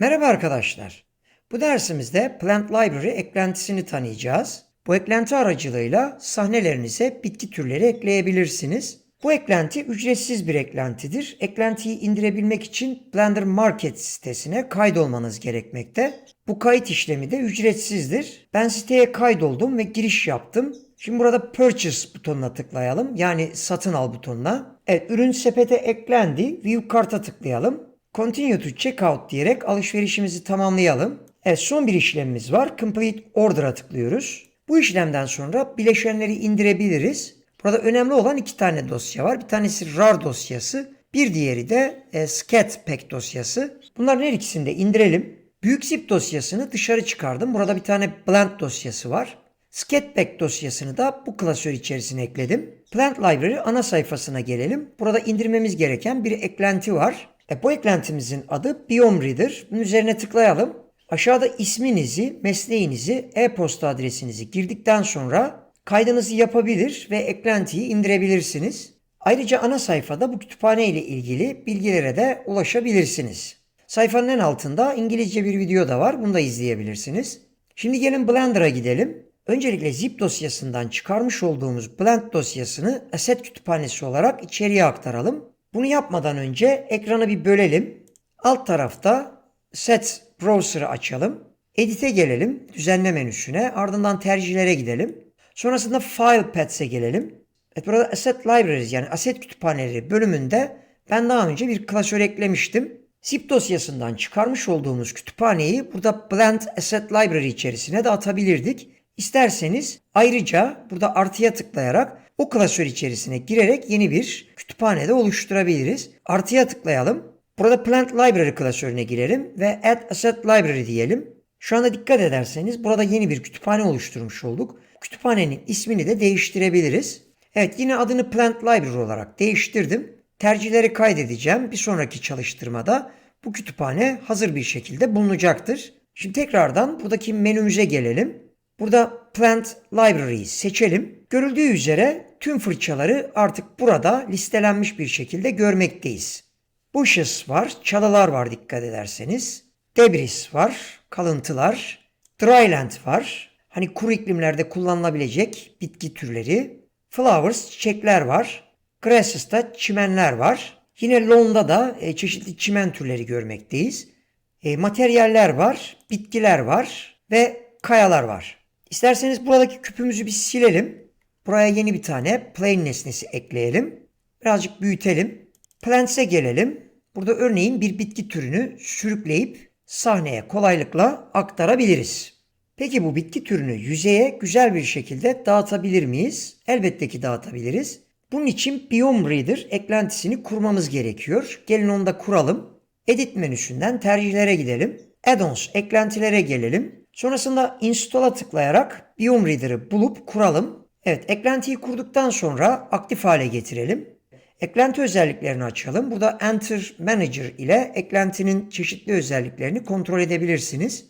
Merhaba arkadaşlar. Bu dersimizde Plant Library eklentisini tanıyacağız. Bu eklenti aracılığıyla sahnelerinize bitki türleri ekleyebilirsiniz. Bu eklenti ücretsiz bir eklentidir. Eklentiyi indirebilmek için Blender Market sitesine kaydolmanız gerekmekte. Bu kayıt işlemi de ücretsizdir. Ben siteye kaydoldum ve giriş yaptım. Şimdi burada Purchase butonuna tıklayalım. Yani satın al butonuna. Evet ürün sepete eklendi. View Kart'a tıklayalım. Continue to Checkout diyerek alışverişimizi tamamlayalım. Evet son bir işlemimiz var. Complete Order'a tıklıyoruz. Bu işlemden sonra bileşenleri indirebiliriz. Burada önemli olan iki tane dosya var. Bir tanesi RAR dosyası. Bir diğeri de e, Scat Pack dosyası. Bunların her ikisini de indirelim. Büyük zip dosyasını dışarı çıkardım. Burada bir tane Blend dosyası var. Scatpack dosyasını da bu klasör içerisine ekledim. Plant Library ana sayfasına gelelim. Burada indirmemiz gereken bir eklenti var. E, eklentimizin adı Biome Reader. Bunun üzerine tıklayalım. Aşağıda isminizi, mesleğinizi, e-posta adresinizi girdikten sonra kaydınızı yapabilir ve eklentiyi indirebilirsiniz. Ayrıca ana sayfada bu kütüphane ile ilgili bilgilere de ulaşabilirsiniz. Sayfanın en altında İngilizce bir video da var. Bunu da izleyebilirsiniz. Şimdi gelin Blender'a gidelim. Öncelikle zip dosyasından çıkarmış olduğumuz blend dosyasını asset kütüphanesi olarak içeriye aktaralım. Bunu yapmadan önce ekranı bir bölelim. Alt tarafta Set Browser'ı açalım. Edit'e gelelim. Düzenle menüsüne. Ardından tercihlere gidelim. Sonrasında File Paths'e gelelim. Evet burada Asset Libraries yani Asset Kütüphaneleri bölümünde ben daha önce bir klasör eklemiştim. Zip dosyasından çıkarmış olduğumuz kütüphaneyi burada Blend Asset Library içerisine de atabilirdik. İsterseniz ayrıca burada artıya tıklayarak o klasör içerisine girerek yeni bir kütüphane de oluşturabiliriz. Artıya tıklayalım. Burada Plant Library klasörüne girelim ve Add Asset Library diyelim. Şu anda dikkat ederseniz burada yeni bir kütüphane oluşturmuş olduk. Kütüphanenin ismini de değiştirebiliriz. Evet yine adını Plant Library olarak değiştirdim. Tercihleri kaydedeceğim. Bir sonraki çalıştırmada bu kütüphane hazır bir şekilde bulunacaktır. Şimdi tekrardan buradaki menümüze gelelim. Burada Plant Library'yi seçelim. Görüldüğü üzere tüm fırçaları artık burada listelenmiş bir şekilde görmekteyiz. Bushes var, çalılar var dikkat ederseniz. Debris var, kalıntılar. Dryland var. Hani kuru iklimlerde kullanılabilecek bitki türleri. Flowers, çiçekler var. Grasses'ta çimenler var. Yine lawn'da da e, çeşitli çimen türleri görmekteyiz. E, materyaller var, bitkiler var ve kayalar var. İsterseniz buradaki küpümüzü bir silelim. Buraya yeni bir tane plane nesnesi ekleyelim. Birazcık büyütelim. Plants'e gelelim. Burada örneğin bir bitki türünü sürükleyip sahneye kolaylıkla aktarabiliriz. Peki bu bitki türünü yüzeye güzel bir şekilde dağıtabilir miyiz? Elbette ki dağıtabiliriz. Bunun için Biome Reader eklentisini kurmamız gerekiyor. Gelin onu da kuralım. Edit menüsünden tercihlere gidelim. Add-ons eklentilere gelelim. Sonrasında install'a tıklayarak Biome Reader'ı bulup kuralım. Evet eklentiyi kurduktan sonra aktif hale getirelim. Eklenti özelliklerini açalım. Burada Enter Manager ile eklentinin çeşitli özelliklerini kontrol edebilirsiniz.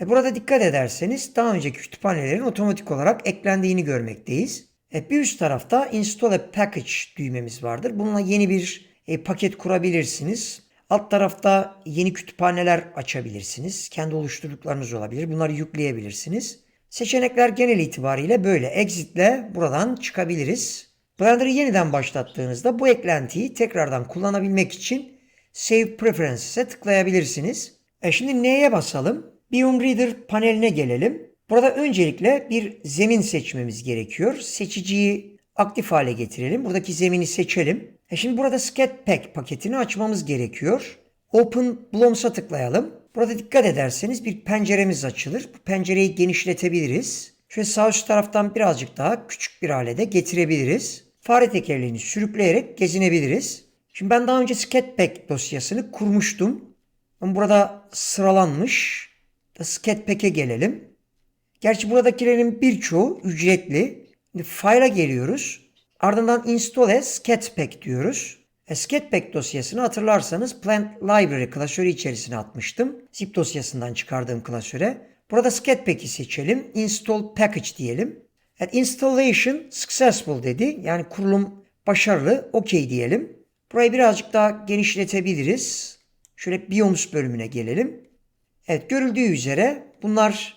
E burada dikkat ederseniz daha önceki kütüphanelerin otomatik olarak eklendiğini görmekteyiz. E bir üst tarafta Install a Package düğmemiz vardır. Bununla yeni bir e, paket kurabilirsiniz. Alt tarafta yeni kütüphaneler açabilirsiniz. Kendi oluşturduklarınız olabilir. Bunları yükleyebilirsiniz. Seçenekler genel itibariyle böyle. Exit ile buradan çıkabiliriz. Blender'ı yeniden başlattığınızda bu eklentiyi tekrardan kullanabilmek için Save Preferences'e tıklayabilirsiniz. E şimdi neye basalım? Biome Reader paneline gelelim. Burada öncelikle bir zemin seçmemiz gerekiyor. Seçiciyi aktif hale getirelim. Buradaki zemini seçelim. E şimdi burada Scat Pack paketini açmamız gerekiyor. Open Blooms'a tıklayalım. Burada dikkat ederseniz bir penceremiz açılır. Bu pencereyi genişletebiliriz. Şöyle sağ üst taraftan birazcık daha küçük bir hale de getirebiliriz. Fare tekerleğini sürükleyerek gezinebiliriz. Şimdi ben daha önce Scatpack dosyasını kurmuştum. Ama burada sıralanmış. Scatpack'e gelelim. Gerçi buradakilerin birçoğu ücretli. Şimdi File'a geliyoruz. Ardından Install as Scatpack diyoruz. Scatpack dosyasını hatırlarsanız Plant Library klasörü içerisine atmıştım. Zip dosyasından çıkardığım klasöre. Burada Scatpack'i seçelim. Install Package diyelim. Evet, installation successful dedi. Yani kurulum başarılı. OK diyelim. Burayı birazcık daha genişletebiliriz. Şöyle Biomes bölümüne gelelim. Evet görüldüğü üzere bunlar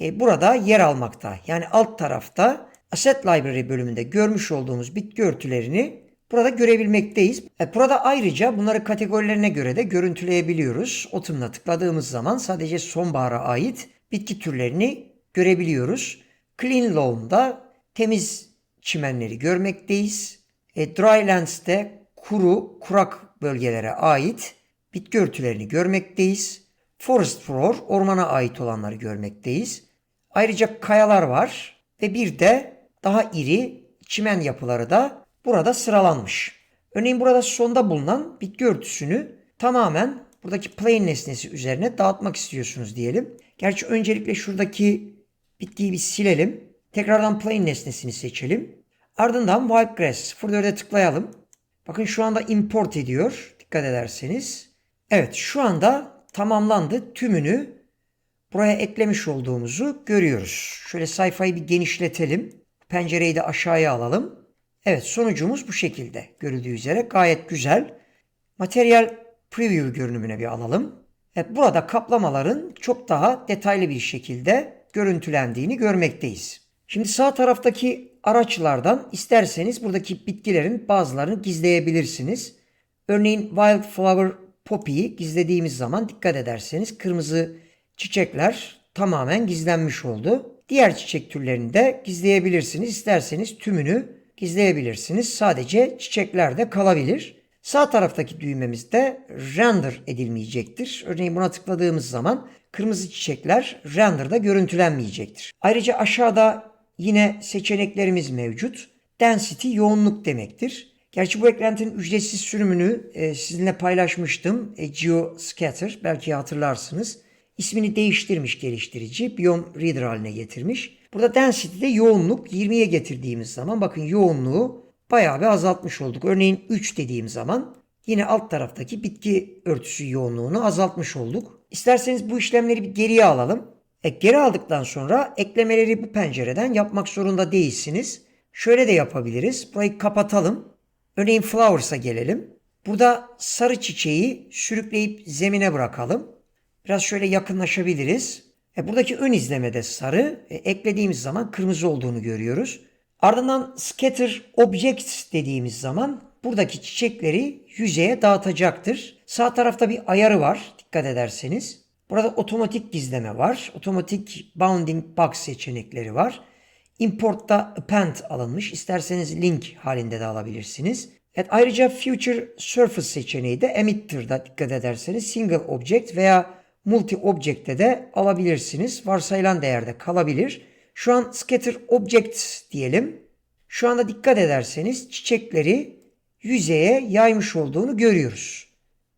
e, burada yer almakta. Yani alt tarafta Asset Library bölümünde görmüş olduğumuz bitki örtülerini burada görebilmekteyiz. E, burada ayrıca bunları kategorilerine göre de görüntüleyebiliyoruz. Autumn'a tıkladığımız zaman sadece sonbahara ait bitki türlerini görebiliyoruz. Clean Lawn'da temiz çimenleri görmekteyiz. E, Drylands'te kuru, kurak bölgelere ait bitki örtülerini görmekteyiz. Forest Floor, ormana ait olanları görmekteyiz. Ayrıca kayalar var ve bir de daha iri çimen yapıları da burada sıralanmış. Örneğin burada sonda bulunan bitki örtüsünü tamamen buradaki plane nesnesi üzerine dağıtmak istiyorsunuz diyelim. Gerçi öncelikle şuradaki bitkiyi bir silelim. Tekrardan plane nesnesini seçelim. Ardından Wipegrass 04'e tıklayalım. Bakın şu anda import ediyor. Dikkat ederseniz. Evet şu anda tamamlandı. Tümünü buraya eklemiş olduğumuzu görüyoruz. Şöyle sayfayı bir genişletelim. Pencereyi de aşağıya alalım. Evet sonucumuz bu şekilde. Görüldüğü üzere gayet güzel. Materyal preview görünümüne bir alalım. Evet burada kaplamaların çok daha detaylı bir şekilde görüntülendiğini görmekteyiz. Şimdi sağ taraftaki araçlardan isterseniz buradaki bitkilerin bazılarını gizleyebilirsiniz. Örneğin Wildflower Poppy'yi gizlediğimiz zaman dikkat ederseniz kırmızı çiçekler tamamen gizlenmiş oldu. Diğer çiçek türlerini de gizleyebilirsiniz. İsterseniz tümünü gizleyebilirsiniz. Sadece çiçekler de kalabilir. Sağ taraftaki düğmemizde render edilmeyecektir. Örneğin buna tıkladığımız zaman kırmızı çiçekler renderda görüntülenmeyecektir. Ayrıca aşağıda yine seçeneklerimiz mevcut. Density yoğunluk demektir. Gerçi bu eklentinin ücretsiz sürümünü e, sizinle paylaşmıştım. E, GeoScatter belki hatırlarsınız. İsmini değiştirmiş geliştirici. Biome Reader haline getirmiş. Burada density'de yoğunluk 20'ye getirdiğimiz zaman bakın yoğunluğu bayağı bir azaltmış olduk. Örneğin 3 dediğim zaman yine alt taraftaki bitki örtüsü yoğunluğunu azaltmış olduk. İsterseniz bu işlemleri bir geriye alalım. E, geri aldıktan sonra eklemeleri bu pencereden yapmak zorunda değilsiniz. Şöyle de yapabiliriz. Burayı kapatalım. Örneğin Flowers'a gelelim. Burada sarı çiçeği sürükleyip zemine bırakalım. Biraz şöyle yakınlaşabiliriz. E, buradaki ön izlemede sarı, e, eklediğimiz zaman kırmızı olduğunu görüyoruz. Ardından Scatter Objects dediğimiz zaman buradaki çiçekleri yüzeye dağıtacaktır. Sağ tarafta bir ayarı var dikkat ederseniz. Burada otomatik gizleme var. Otomatik Bounding Box seçenekleri var. Import'ta append alınmış. İsterseniz link halinde de alabilirsiniz. Evet, ayrıca Future Surface seçeneği de Emitter'da dikkat ederseniz Single Object veya Multi Object'te de alabilirsiniz. Varsayılan değerde kalabilir. Şu an Scatter Object diyelim. Şu anda dikkat ederseniz çiçekleri yüzeye yaymış olduğunu görüyoruz.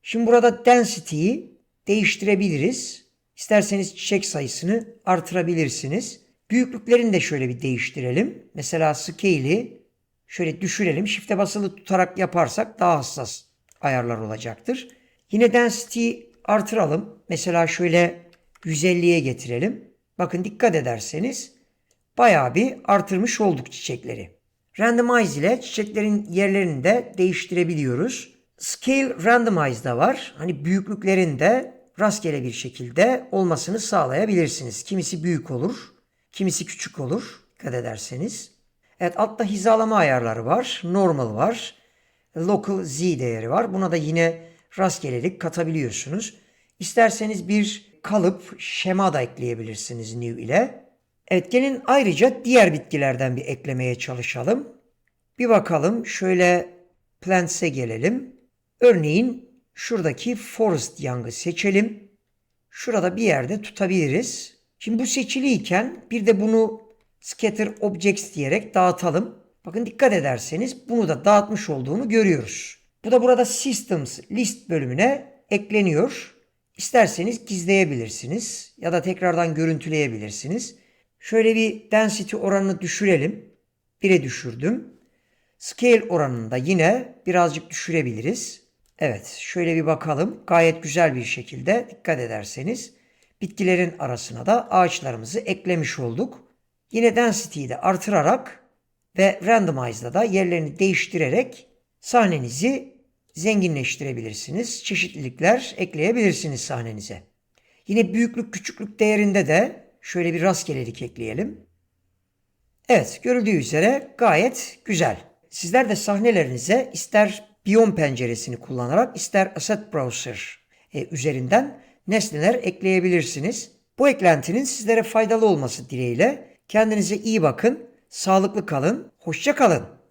Şimdi burada density'yi değiştirebiliriz. İsterseniz çiçek sayısını artırabilirsiniz. Büyüklüklerini de şöyle bir değiştirelim. Mesela scale'i şöyle düşürelim. Shift'e basılı tutarak yaparsak daha hassas ayarlar olacaktır. Yine density'yi artıralım. Mesela şöyle 150'ye getirelim. Bakın dikkat ederseniz bayağı bir artırmış olduk çiçekleri. Randomize ile çiçeklerin yerlerini de değiştirebiliyoruz. Scale Randomize da var. Hani büyüklüklerin de rastgele bir şekilde olmasını sağlayabilirsiniz. Kimisi büyük olur, kimisi küçük olur. Dikkat ederseniz. Evet altta hizalama ayarları var. Normal var. Local Z değeri var. Buna da yine rastgelelik katabiliyorsunuz. İsterseniz bir kalıp şema da ekleyebilirsiniz new ile. Evet gelin ayrıca diğer bitkilerden bir eklemeye çalışalım. Bir bakalım şöyle plants'e gelelim. Örneğin şuradaki forest young'ı seçelim. Şurada bir yerde tutabiliriz. Şimdi bu seçiliyken bir de bunu scatter objects diyerek dağıtalım. Bakın dikkat ederseniz bunu da dağıtmış olduğunu görüyoruz. Bu da burada systems list bölümüne ekleniyor. İsterseniz gizleyebilirsiniz ya da tekrardan görüntüleyebilirsiniz. Şöyle bir density oranını düşürelim. 1'e düşürdüm. Scale oranını da yine birazcık düşürebiliriz. Evet şöyle bir bakalım. Gayet güzel bir şekilde dikkat ederseniz bitkilerin arasına da ağaçlarımızı eklemiş olduk. Yine density'yi de artırarak ve randomize'da da yerlerini değiştirerek sahnenizi zenginleştirebilirsiniz. Çeşitlilikler ekleyebilirsiniz sahnenize. Yine büyüklük küçüklük değerinde de şöyle bir rastgelelik ekleyelim. Evet görüldüğü üzere gayet güzel. Sizler de sahnelerinize ister Beyond penceresini kullanarak ister Asset Browser e, üzerinden nesneler ekleyebilirsiniz. Bu eklentinin sizlere faydalı olması dileğiyle kendinize iyi bakın, sağlıklı kalın, hoşça kalın.